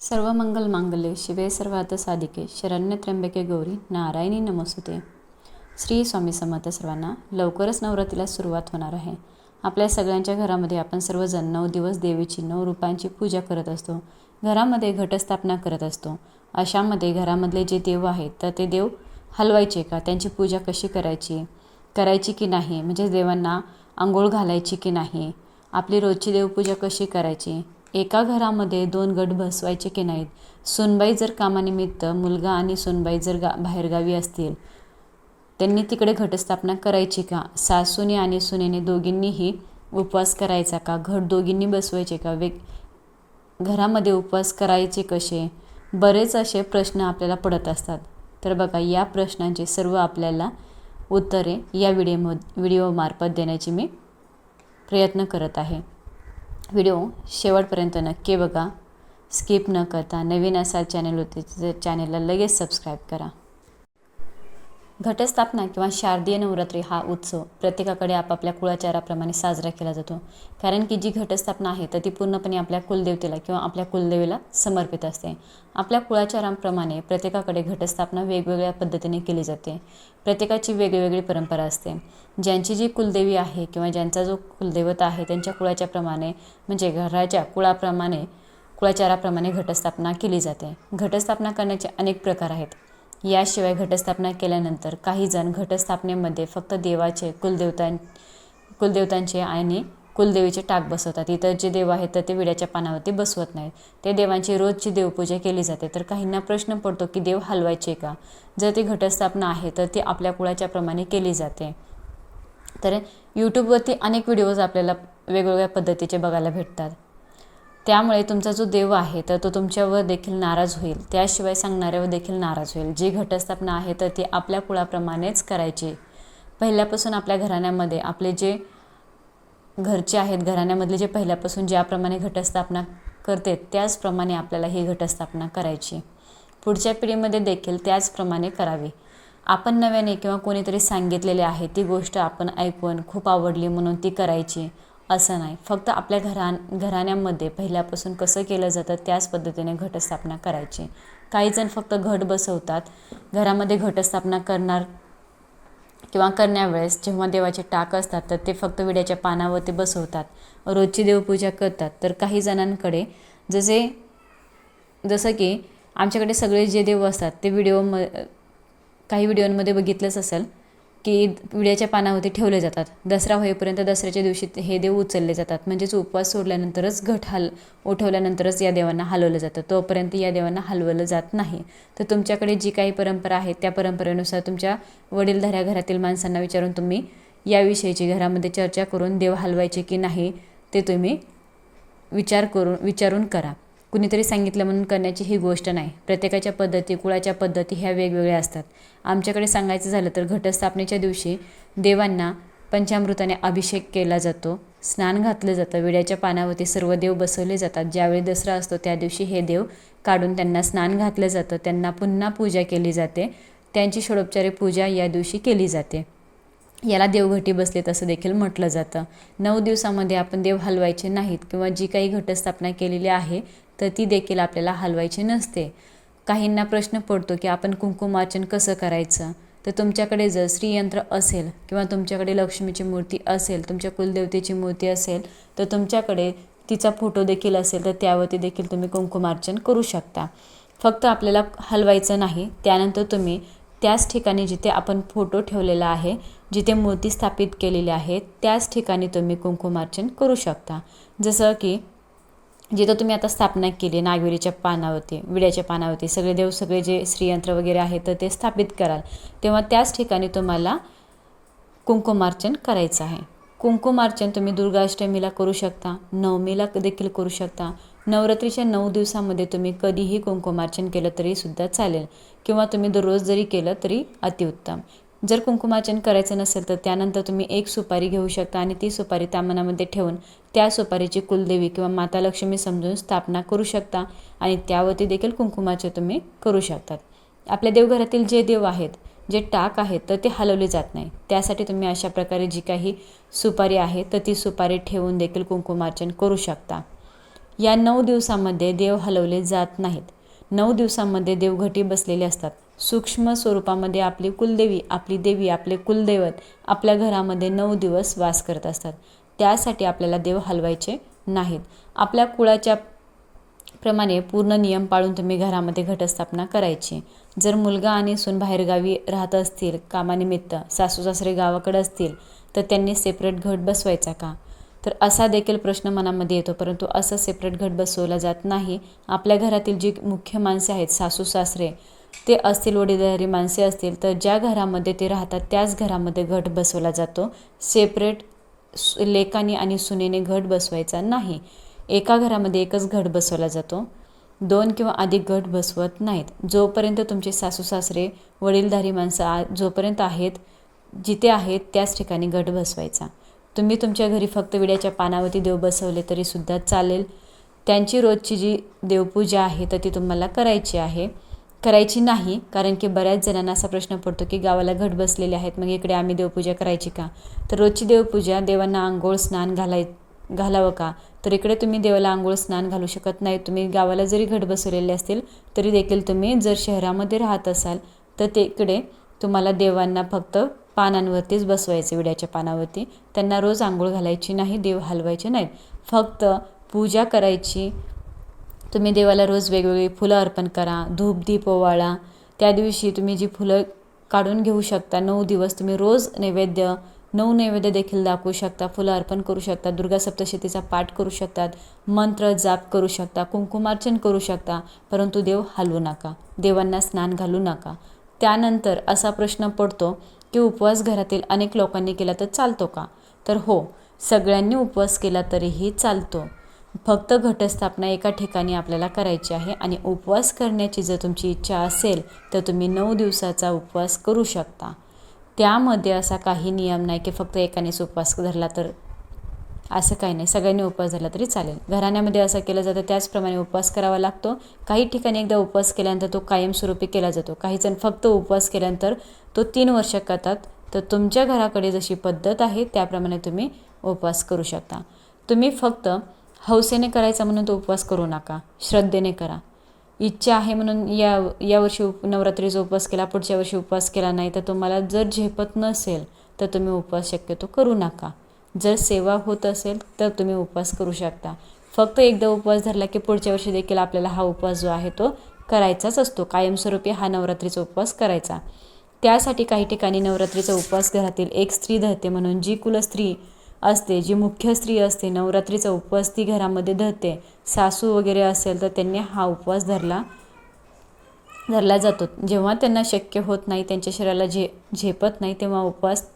सर्व मंगल मांगल्ये शिवे सर्वार्थ साधिके शरण्य त्र्यंबके गौरी नारायणी नमोस्तुते. श्री स्वामी समर्थ सर्वांना लवकरच नवरात्रीला सुरुवात होणार आहे. आपल्या सगळ्यांच्या घरामध्ये आपण सर्वजण नऊ दिवस देवीची नऊ रूपांची पूजा करत असतो. घरामध्ये घटस्थापना करत असतो. अशामध्ये घरामधले जे देव आहेत तर ते देव हलवायचे का? त्यांची पूजा कशी करायची? करायची की नाही? म्हणजे देवांना आंघोळ घालायची की नाही? आपली रोजची देवपूजा कशी करायची? एका घरामध्ये दोन गट बसवायचे की नाहीत? सुनबाई जर कामानिमित्त मुलगा आणि सुनबाई जर गा बाहेरगावी असतील त्यांनी तिकडे घटस्थापना करायची का? सासूने आणि सुनेने दोघींनीही उपवास करायचा का? घट दोघींनी बसवायचे का? वेग घरामध्ये उपवास करायचे कसे? बरेच असे प्रश्न आपल्याला पडत असतात. तर बघा या प्रश्नांची सर्व आपल्याला उत्तरे या व्हिडिओ व्हिडिओमार्फत देण्याची मी प्रयत्न करत आहे. व्हिडिओ शेवटपर्यंत नक्की बघा. स्किप न करता नवीन असाल चॅनल होते चॅनलला लगेच सबस्क्राईब करा. घटस्थापना किंवा शारदीय नवरात्री हा उत्सव प्रत्येकाकडे आपापल्या कुळाचाराप्रमाणे साजरा केला जातो. कारण की जी घटस्थापना आहे तर ती पूर्णपणे आपल्या कुलदेवतेला किंवा आपल्या कुलदेवीला समर्पित असते. आपल्या कुळाचारांप्रमाणे प्रत्येकाकडे घटस्थापना वेगवेगळ्या पद्धतीने केली जाते. प्रत्येकाची वेगवेगळी परंपरा असते. ज्यांची जी कुलदेवी आहे किंवा ज्यांचा जो कुलदेवता आहे त्यांच्या कुळाच्याप्रमाणे म्हणजे घराच्या कुळाप्रमाणे कुळाचाराप्रमाणे घटस्थापना केली जाते. घटस्थापना करण्याचे अनेक प्रकार आहेत. याशिवाय घटस्थापना केल्यानंतर काही जण घटस्थापनेमध्ये फक्त देवाचे कुलदेवतां कुलदेवतांचे आणि कुलदेवीचे टाक बसवतात. इतर जे देव आहेत तर ते विड्याच्या पानावरती बसवत नाहीत. ते देवांची रोजची देवपूजा केली जाते. तर काहींना प्रश्न पडतो की देव हलवायचे का? जर ती घटस्थापना आहे तर ती आपल्या कुळाच्या प्रमाणे केली जाते. तर यूट्यूबवरती अनेक व्हिडिओज आपल्याला वेगवेगळ्या पद्धतीचे बघायला भेटतात. त्यामुळे तुमचा जो देव आहे तर तो तुमच्यावर देखील नाराज होईल. त्याशिवाय सांगणाऱ्यावर देखील नाराज होईल. जी घटस्थापना आहे तर ती आपल्या कुळाप्रमाणेच करायची. पहिल्यापासून आपल्या घराण्यामध्ये आपले जे घरचे आहेत घराण्यामधले जे पहिल्यापासून ज्याप्रमाणे घटस्थापना करते त्याचप्रमाणे आपल्याला ही घटस्थापना करायची. पुढच्या पिढीमध्ये देखील त्याचप्रमाणे करावी. आपण नव्याने किंवा कोणीतरी सांगितलेले आहे ती गोष्ट आपण ऐकून खूप आवडली म्हणून ती करायची. असं नाही. फक्त आपल्या घरा घराण्यामध्ये पहिल्यापासून कसं केलं जातं त्याच पद्धतीने घटस्थापना करायची. काही जण फक्त घट बसवतात. घरामध्ये घटस्थापना करणार किंवा करण्यावेळेस जेव्हा देवाचे टाक असतात तर ते फक्त विड्याच्या पानावरती बसवतात. रोजची देवपूजा करतात. तर काही जणांकडे जसे जसं की आमच्याकडे सगळे जे देव असतात ते व्हिडिओ म काही व्हिडिओमध्ये बघितलंच असेल. की विड्याच्या पानावरती ठेवले जातात. दसरा होईपर्यंत दसऱ्याच्या दिवशी हे देव उचलले जातात. म्हणजेच उपवास सोडल्यानंतरच घट हल उठवल्यानंतरच या देवांना हलवलं जातं. तोपर्यंत या देवांना हलवलं जात नाही. तर तुमच्याकडे जी काही परंपरा आहे त्या परंपरेनुसार तुमच्या वडीलधाऱ्या घरातील माणसांना विचारून तुम्ही याविषयीची घरामध्ये चर्चा करून देव हलवायचे की नाही ते तुम्ही विचार करून विचारून करा. कुणीतरी सांगितलं म्हणून करण्याची ही गोष्ट नाही. प्रत्येकाच्या पद्धती कुळाच्या पद्धती ह्या वेगवेगळ्या असतात. आमच्याकडे सांगायचं झालं तर घटस्थापनेच्या दिवशी देवांना पंचामृताने अभिषेक केला जातो. स्नान घातलं जातं. विड्याच्या पानावरती सर्व देव बसवले जातात. ज्यावेळी दसरा असतो त्या दिवशी हे देव काढून त्यांना स्नान घातलं जातं. त्यांना पुन्हा पूजा केली जाते. त्यांची षडोपचारी पूजा या दिवशी केली जाते. याला देवघटी बसले तसं देखील म्हटलं जातं. नऊ दिवसामध्ये आपण देव हलवायचे नाहीत किंवा जी काही घटस्थापना केलेली आहे तर ती देखील आपल्याला हलवायची नसते. काहींना प्रश्न पडतो की आपण कुंकुमार्चन कसं करायचं? तर तुमच्याकडे जर श्रीयंत्र असेल किंवा तुमच्याकडे लक्ष्मीची मूर्ती असेल तुमच्या कुलदेवतेची मूर्ती असेल तर तुमच्याकडे तिचा फोटो देखील असेल तर त्यावरती देखील तुम्ही कुंकुमार्चन करू शकता. फक्त आपल्याला हलवायचं नाही त्यानंतर तुम्ही त्याच ठिकाणी जिथे आपण फोटो ठेवलेला आहे जिथे मूर्ती स्थापित केलेली आहे त्याच ठिकाणी तुम्ही कुंकुमार्चन करू शकता. जसं की जिथं तुम्ही आता स्थापना केली नागवेलीच्या पानावरती विड्याच्या पानावरती सगळे देव सगळे जे श्रीयंत्र वगैरे आहे तर ते स्थापित कराल. तेव्हा त्याच ठिकाणी तुम्हाला कुंकुमार्चन करायचं आहे. कुंकुमार्चन तुम्ही दुर्गाष्टमीला करू शकता नवमीला देखील करू शकता. नवरात्रीच्या नऊ दिवसामध्ये तुम्ही कधीही कुंकुमार्चन केलं तरीसुद्धा चालेल. किंवा तुम्ही दररोज जरी केलं तरी अतिउत्तम. जर कुंकुमार्चन करायचं नसेल तर त्यानंतर तुम्ही एक सुपारी घेऊ शकता आणि ती सुपारी त्या मनामध्ये ठेवून त्या सुपारीची कुलदेवी किंवा माता लक्ष्मी समजून स्थापना करू शकता आणि त्यावरती देखील कुंकुमाचे तुम्ही करू शकतात. आपल्या देवघरातील जे देव आहेत जे टाक आहेत तर ते हलवले जात नाही. त्यासाठी तुम्ही अशा प्रकारे जी काही सुपारी आहे तर ती सुपारी ठेवून देखील कुंकुमार्चन करू शकता. या नऊ दिवसामध्ये देव हलवले जात नाहीत. नऊ दिवसांमध्ये देवघटी बसलेले असतात. सूक्ष्म स्वरूपामध्ये आपली कुलदेवी आपली देवी आपले कुलदैवत आपल्या घरामध्ये नऊ दिवस वास करत असतात. त्यासाठी आपल्याला देव हलवायचे नाहीत. आपल्या कुळाच्या प्रमाणे पूर्ण नियम पाळून तुम्ही घरामध्ये घटस्थापना करायची. जर मुलगा आणि सून बाहेरगावी राहत असतील कामानिमित्त सासू सासरे गावाकडे असतील तर त्यांनी सेपरेट घट बसवायचा का? तर असा देखील प्रश्न मनामध्ये येतो परंतु असं सेपरेट घट बसवला जात नाही. आपल्या घरातील जी मुख्य माणसे आहेत सासू सासरे ते असतील वडीलधारी माणसे असतील तर ज्या घरामध्ये ते राहतात त्याच घरामध्ये घट बसवला जातो. सेपरेट लेकाने आणि सुनेने घट बसवायचा नाही. एका घरामध्ये एकच घट बसवला जातो. दोन किंवा अधिक घट बसवत नाहीत. जोपर्यंत तुमचे सासू सासरे वडीलधारी माणसं आ जोपर्यंत आहेत जिथे आहेत त्याच ठिकाणी घट बसवायचा. तुम्ही तुमच्या घरी फक्त विड्याच्या पानावरती देव बसवले तरीसुद्धा चालेल. त्यांची रोजची जी देवपूजा आहे तर ती तुम्हाला करायची आहे. करायची नाही कारण की बऱ्याच जणांना असा प्रश्न पडतो की गावाला घट बसलेले आहेत मग इकडे आम्ही देवपूजा करायची का? तर रोजची देवपूजा देवांना आंघोळ स्नान घालाय घालावं का? तर इकडे तुम्ही देवाला आंघोळ स्नान घालू शकत नाही. तुम्ही गावाला जरी घट बसवलेले असतील तरी देखील तुम्ही जर शहरामध्ये राहत असाल तर तिकडे तुम्हाला देवांना फक्त पानांवरतीच बसवायचे विड्याच्या पानावरती. त्यांना रोज आंघोळ घालायची नाही देव हलवायचे नाहीत. फक्त पूजा करायची तुम्ही देवाला रोज वेगवेगळी फुलं अर्पण करा धूप दीप ओवाळा. त्या दिवशी तुम्ही जी फुलं काढून घेऊ शकता नऊ दिवस तुम्ही रोज नैवेद्य नऊ नैवेद्य देखील दाखवू शकता फुलं अर्पण करू शकता दुर्गा सप्तशतीचा पाठ करू शकतात मंत्र जाप करू शकता कुंकुमार्चन करू शकता परंतु देव हलवू नका देवांना स्नान घालू नका. त्यानंतर असा प्रश्न पडतो की उपवास घरातील अनेक लोकांनी केला तर चालतो का? तर हो सगळ्यांनी उपवास केला तरीही चालतो. फक्त घटस्थापना एका ठिकाणी आपल्याला करायची आहे आणि उपवास करण्याची जर तुमची इच्छा असेल तर तुम्ही नऊ दिवसाचा उपवास करू शकता. त्यामध्ये असा काही नियम नाही की फक्त एकानेच उपवास धरला तर असं काही नाही. सगळ्यांनी उपवास धरला तरी चालेल. घराण्यामध्ये असं केलं जातं त्याचप्रमाणे उपवास करावा लागतो. काही ठिकाणी एकदा उपवास केल्यानंतर तो कायमस्वरूपी केला जातो. काही जण फक्त उपवास केल्यानंतर तो तीन वर्ष करतात. तर तुमच्या घराकडे जशी पद्धत आहे त्याप्रमाणे तुम्ही उपवास करू शकता. तुम्ही फक्त हौसेने करायचा म्हणून तो उपवास करू नका श्रद्धेने करा. इच्छा आहे म्हणून या यावर्षी उप नवरात्रीचा उपवास केला पुढच्या वर्षी उपवास केला नाही तर तुम्हाला जर झेपत नसेल तर तुम्ही उपवास शक्यतो करू नका. जर सेवा होत असेल तर तुम्ही उपवास करू शकता. फक्त एकदा उपवास धरला की पुढच्या वर्षी देखील आपल्याला हा उपवास जो आहे तो करायचाच असतो. कायमस्वरूपी हा नवरात्रीचा उपवास करायचा. त्यासाठी काही ठिकाणी नवरात्रीचा उपवास घरातील एक स्त्री धरते म्हणून जी कुल स्त्री असते जी मुख्य स्त्री असते नवरात्रीचा उपवास ती घरामध्ये धरते. सासू वगैरे असेल तर त्यांनी हा उपवास धरला धरला जातो. जेव्हा त्यांना शक्य होत नाही त्यांच्या शरीराला झे झेपत नाही तेव्हा उपवास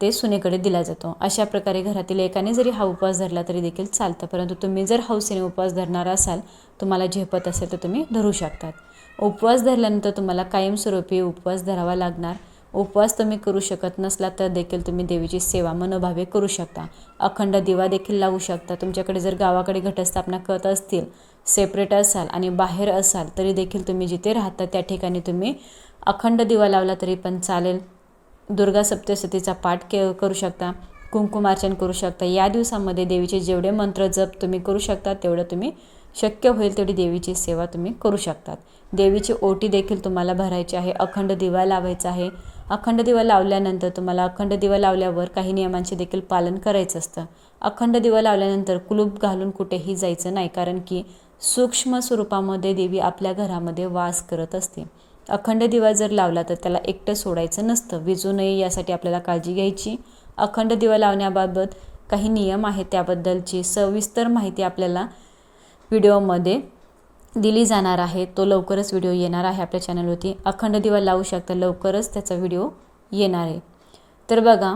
ते सुनेकडे दिला जातो. अशा प्रकारे घरातील एकाने जरी हा उपवास धरला तरी देखील चालतं. परंतु तुम्ही जर हौसेने उपवास धरणार असाल तुम्हाला झेपत असेल तर तुम्ही धरू शकतात. उपवास धरल्यानंतर तुम्हाला कायमस्वरूपी उपवास धरावा लागणार. उपवास तुम्ही करू शकत नसला तर देखील तुम्ही देवीची सेवा मनोभावे करू शकता. अखंड दिवा देखील लावू शकता. तुमच्याकडे जर गावाकडे घटस्थापना करत असतील सेपरेट असाल आणि बाहेर असाल तरी देखील तुम्ही जिथे राहता त्या ठिकाणी तुम्ही अखंड दिवा लावला तरी पण चालेल. दुर्गा सप्तशतीचा पाठ के करू शकता. कुंकुमार्चन करू शकता. या दिवसामध्ये देवीचे जेवढे मंत्र जप तुम्ही करू शकता तेवढं तुम्ही शक्य होईल तेवढी देवीची सेवा तुम्ही करू शकतात. देवीची ओटी देखील तुम्हाला भरायची आहे. अखंड दिवा लावायचा आहे. अखंड दिवा लावल्यानंतर तुम्हाला अखंड दिवा लावल्यावर काही नियमांचे देखील पालन करायचं असतं. अखंड दिवा लावल्यानंतर कुलूप घालून कुठेही जायचं नाही कारण की सूक्ष्म स्वरूपामध्ये देवी आपल्या घरामध्ये वास करत असते. अखंड दिवा जर लावला तर त्याला एकटं सोडायचं नसतं. विजू नये यासाठी आपल्याला काळजी घ्यायची. अखंड दिवा लावण्याबाबत काही नियम आहेत त्याबद्दलची सविस्तर माहिती आपल्याला व्हिडिओमध्ये दिली जाणार आहे. तो लवकरच व्हिडिओ येणार आहे आपल्या चॅनलवरती. अखंड दिवा लावू शकता. लवकरच त्याचा व्हिडिओ येणार आहे. तर बघा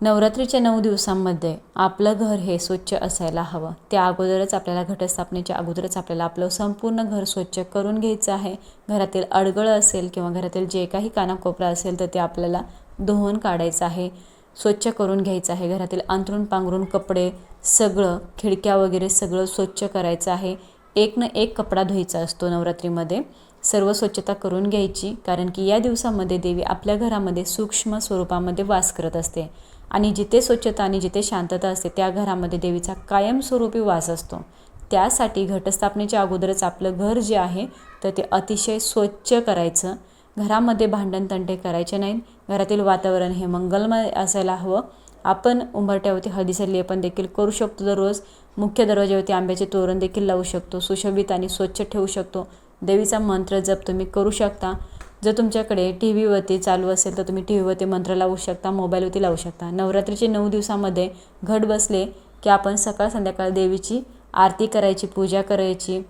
नवरात्रीच्या नऊ दिवसांमध्ये आपलं घर हे स्वच्छ असायला हवं. त्या अगोदरच आपल्याला घटस्थापनेच्या अगोदरच आपल्याला आपलं संपूर्ण घर स्वच्छ करून घ्यायचं आहे. घरातील अडगळं असेल किंवा घरातील जे काही कानाकोपरा असेल तर ते आपल्याला धुवून काढायचं आहे. स्वच्छ करून घ्यायचं आहे. घरातील अंतरून पांघरून कपडे सगळं खिडक्या वगैरे सगळं स्वच्छ करायचं आहे. एक न एक कपडा धुवायचा असतो नवरात्रीमध्ये. सर्व स्वच्छता करून घ्यायची कारण की या दिवसामध्ये देवी आपल्या घरामध्ये सूक्ष्म स्वरूपामध्ये वास करत असते. आणि जिथे स्वच्छता आणि जिथे शांतता असते त्या घरामध्ये देवीचा कायमस्वरूपी वास असतो. त्यासाठी घटस्थापनेच्या अगोदरच आपलं घर जे आहे तर ते अतिशय स्वच्छ करायचं. घरामध्ये भांडण तंटे करायचे नाहीत. घरातील वातावरण हे मंगलमय असायला हवं. आपण उंबरट्यावरती हळदीचे लेपन देखील करू शकतो. दररोज मुख्य दरवाज्यावरती आंब्याचे तोरण देखील लावू शकतो. सुशोभित आणि स्वच्छ ठेवू शकतो. देवीचा मंत्र जप तुम्ही करू शकता. जर तुमच्याकडे टी व्हीवरती चालू असेल तर तुम्ही टी व्हीवरती मंत्र लावू शकता मोबाईलवरती लावू शकता. नवरात्रीचे नऊ दिवसामध्ये घट बसले की आपण सकाळ संध्याकाळ देवीची आरती करायची पूजा करायची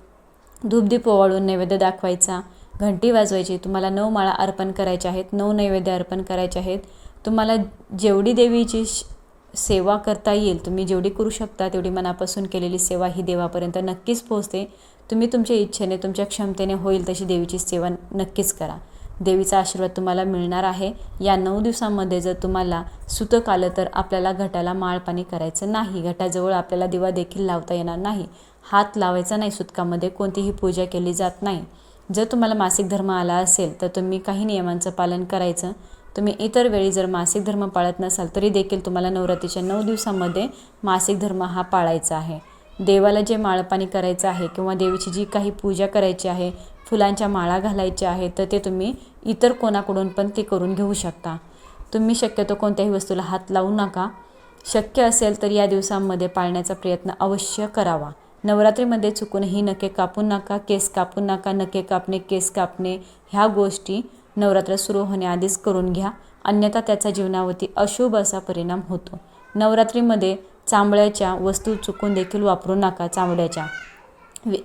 धूपदीप ओवाळून नैवेद्य दाखवायचा घंटी वाजवायची. तुम्हाला नऊ माळा अर्पण करायच्या आहेत. नऊ नैवेद्य अर्पण करायचे आहेत. तुम्हाला जेवढी देवीची सेवा करता येईल तुम्ही जेवढी करू शकता तेवढी मनापासून केलेली सेवा ही देवापर्यंत नक्कीच पोहोचते. तुम्ही तुमच्या इच्छेने तुमच्या क्षमतेने होईल तशी देवीची सेवा नक्कीच करा. देवीचा आशीर्वाद तुम्हाला मिळणार आहे. या नऊ दिवसांमध्ये जर तुम्हाला सुतक आलं तर आपल्याला घटाला माळपाणी करायचं नाही. घटाजवळ आपल्याला दिवा देखील लावता येणार नाही. हात लावायचा नाही सुतकामध्ये कोणतीही पूजा केली जात नाही. जर तुम्हाला मासिक धर्म आला असेल तर तुम्ही काही नियमांचं पालन करायचं. तुम्ही इतर वेळी जर मासिक धर्म पाळत नसाल तरी देखील तुम्हाला नवरात्रीच्या नऊ दिवसामध्ये मासिक धर्म हा पाळायचा आहे. देवाला जे माळपाणी करायचं आहे किंवा देवीची जी काही पूजा करायची आहे फुलांच्या माळा घालायच्या आहेत तर ते तुम्ही इतर कोणाकडून पण ते करून घेऊ शकता. तुम्ही शक्यतो कोणत्याही वस्तूला हात लावू नका. शक्य असेल तर या दिवसांमध्ये पाळण्याचा प्रयत्न अवश्य करावा. नवरात्रीमध्ये चुकूनही नखे कापू नका केस कापू नका नखे कापणे केस कापणे ह्या गोष्टी नवरात्र सुरू होण्याआधीच करून घ्या. अन्यथा त्याचा जीवनावरती अशुभ असा परिणाम होतो. नवरात्रीमध्ये चांबळ्याच्या वस्तू चुकून देखील वापरू नका चांबड्याच्या वि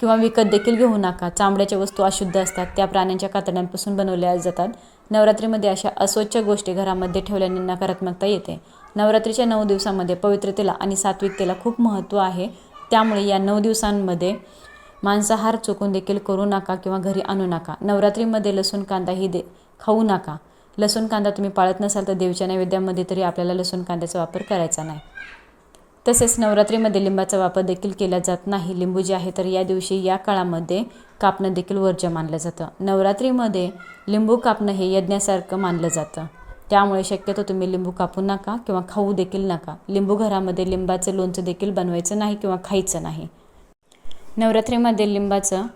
किंवा विकत देखील घेऊ नका. चांबड्याच्या वस्तू अशुद्ध असतात. त्या प्राण्यांच्या कातड्यांपासून बनवल्या जातात. नवरात्रीमध्ये अशा अस्वच्छ गोष्टी घरामध्ये ठेवल्याने नकारात्मकता येते. नवरात्रीच्या नऊ दिवसामध्ये पवित्रतेला आणि सात्विकतेला खूप महत्त्व आहे. त्यामुळे या नऊ दिवसांमध्ये मांसाहार चुकून देखील करू नका किंवा घरी आणू नका. नवरात्रीमध्ये लसूण कांदाही दे खाऊ नका. लसूण कांदा तुम्ही पाळत नसाल तर देवीच्या नैवेद्यामध्ये तरी आपल्याला लसूण कांद्याचा वापर करायचा नाही. तसेच नवरात्रीमध्ये लिंबाचा वापर देखील केला जात नाही. लिंबू जे आहे तर या दिवशी या काळामध्ये कापणं देखील वर्ज्य मानलं जातं. नवरात्रीमध्ये लिंबू कापणं हे यज्ञासारखं मानलं जातं. त्यामुळे शक्यतो तुम्ही लिंबू कापू नका किंवा खाऊ देखील नका. लिंबू घरामध्ये लिंबाचं लोणचं देखील बनवायचं नाही किंवा खायचं नाही. नवरात्रीमध्ये लिंबाचं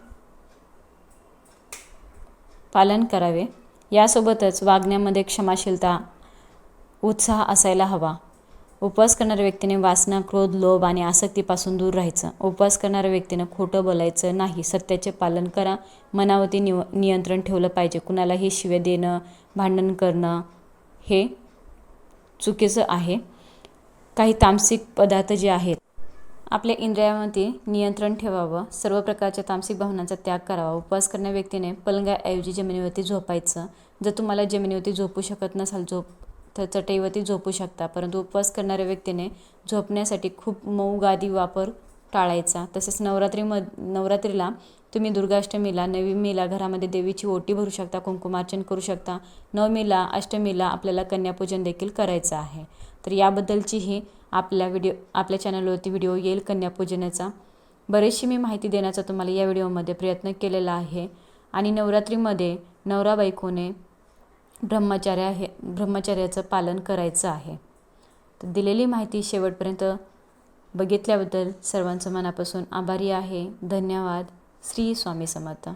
पालन करावे. यासोबतच वागण्यामध्ये क्षमाशीलता उत्साह असायला हवा. उपवास करणाऱ्या व्यक्तीने वासना क्रोध लोभ आणि आसक्तीपासून दूर राहायचं. उपवास करणाऱ्या व्यक्तीनं खोटं बोलायचं नाही सत्याचे पालन करा. मनावरती निव नियंत्रण ठेवलं पाहिजे. कुणालाही शिव्या देणं भांडण करणं हे चुकीचं आहे. काही तामसिक पदार्थ जे आहेत आपल्या इंद्रियावरती नियंत्रण ठेवावं सर्व प्रकारच्या तामसिक भावनांचा त्याग करावा. उपवास करणाऱ्या व्यक्तीने पलंगाऐवजी जमिनीवरती झोपायचं. जर तुम्हाला जमिनीवरती झोपू शकत नसाल झोप तर चटईवरती झोपू शकता. परंतु उपवास करणाऱ्या व्यक्तीने झोपण्यासाठी खूप मऊ गादी वापर टाळायचा. तसेच नवरात्रीम नवरात्रीला तुम्ही दुर्गाष्टमीला नवमीला घरामध्ये देवीची ओटी भरू शकता कुंकुमार्चन करू शकता. नवमीला अष्टमीला आपल्याला कन्यापूजन देखील करायचं आहे. तर याबद्दलचीही आपल्या व्हिडिओ आपल्या चॅनलवरती व्हिडिओ येईल कन्यापूजनाचा. बरीचशी मी माहिती देण्याचा तुम्हाला या व्हिडिओमध्ये प्रयत्न केलेला आहे. आणि नवरात्रीमध्ये नवरा बायकोने ब्रह्मचार्य हे ब्रह्मचार्याचं पालन करायचं आहे. तर दिलेली माहिती शेवटपर्यंत बघितल्याबद्दल सर्वांचं मनापासून आभारी आहे. धन्यवाद. श्री स्वामी समर्थ.